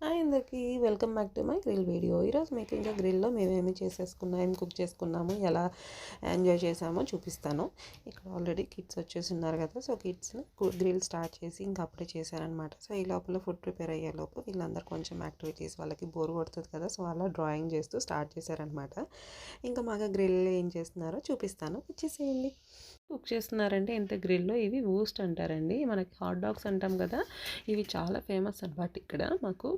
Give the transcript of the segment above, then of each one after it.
Hi అందరికీ welcome back to my grill video. ఈరోజు మీకు ఇంకా గ్రిల్లో మేమేమి చేసేసుకున్నాం ఏం కుక్ చేసుకున్నాము ఎలా ఎంజాయ్ చేసామో చూపిస్తాను. ఇక్కడ ఆల్రెడీ కిడ్స్ వచ్చేసి ఉన్నారు కదా సో కిడ్స్ని గ్రిల్ స్టార్ట్ చేసి ఇంకా అప్పుడే చేశారనమాట సో ఈ లోపల ఫుడ్ ప్రిపేర్ అయ్యే లోపు వీళ్ళందరూ కొంచెం యాక్టివిటీస్ వాళ్ళకి బోర్ కొడుతుంది కదా సో అలా డ్రాయింగ్ చేస్తూ స్టార్ట్ చేశారనమాట ఇంకా మాకు గ్రిల్ ఏం చేస్తున్నారో చూపిస్తాను. వచ్చేసేయండి. కుక్ చేస్తున్నారంటే ఎంత గ్రిల్లో? ఇవి ఊస్ట్ అంటారండి. మనకి హాట్ డాగ్స్ అంటాం కదా ఇవి చాలా ఫేమస్ అనమాట ఇక్కడ. మాకు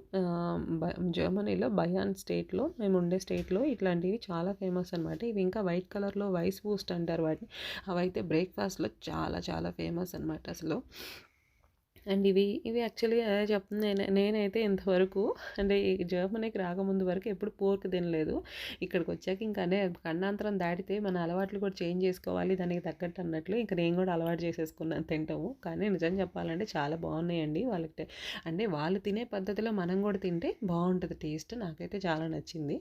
జర్మనీలో బయాన్ స్టేట్లో మేము ఉండే స్టేట్లో ఇట్లాంటివి చాలా ఫేమస్ అనమాట ఇవి ఇంకా వైట్ కలర్లో వైస్ బూస్ట్ అంటారు వాటిని. అవైతే బ్రేక్ఫాస్ట్లో చాలా చాలా ఫేమస్ అనమాట అసలు. అండ్ ఇవి ఇవి యాక్చువల్లీ అదే చెప్తుంది నేను నేనైతే ఇంతవరకు అంటే ఈ జర్మనీకి రాకముందు వరకు ఎప్పుడు పోర్క్ తినలేదు. ఇక్కడికి వచ్చాక ఇంకా అదే కన్నాంతరం దాటితే మన అలవాట్లు కూడా చేంజ్ చేసుకోవాలి దానికి తగ్గట్టు అన్నట్లు ఇంకా నేను కూడా అలవాటు చేసేసుకున్నాను తింటాము. కానీ నిజం చెప్పాలంటే చాలా బాగున్నాయండి వాళ్ళకి అంటే వాళ్ళు తినే పద్ధతిలో మనం కూడా తింటే బాగుంటుంది టేస్ట్ నాకైతే చాలా నచ్చింది.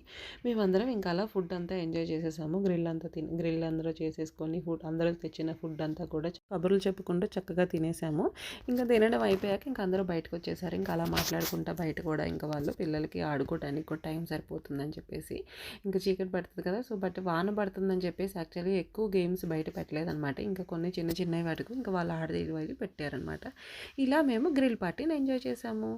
మేమందరం ఇంకా అలా ఫుడ్ అంతా ఎంజాయ్ చేసేసాము. గ్రిల్ అంతా తిని గ్రిల్ అందరూ చేసేసుకొని ఫుడ్ అందరూ తెచ్చిన ఫుడ్ అంతా కూడా కబుర్లు చెప్పుకుంటూ చక్కగా తినేసాము. ఇంకా తినడం అయిపోయాక ఇంకా అందరూ బయటకు వచ్చేసారు ఇంకా అలా మాట్లాడుకుంటా బయట కూడా ఇంకా వాళ్ళు పిల్లలకి ఆడుకోవడానికి కూడా టైం సరిపోతుందని చెప్పేసి ఇంకా చీకటి పడుతుంది కదా. సో బట్ వాన పడుతుందని చెప్పేసి యాక్చువల్లీ ఎక్కువ గేమ్స్ బయట పెట్టలేదన్నమాట. ఇంకా కొన్ని చిన్న చిన్నవి వాటికి ఇంకా వాళ్ళు ఆడేది వాళ్ళు పెట్టారనమాట ఇలా మేము గ్రిల్ పార్టీని ఎంజాయ్ చేసాము.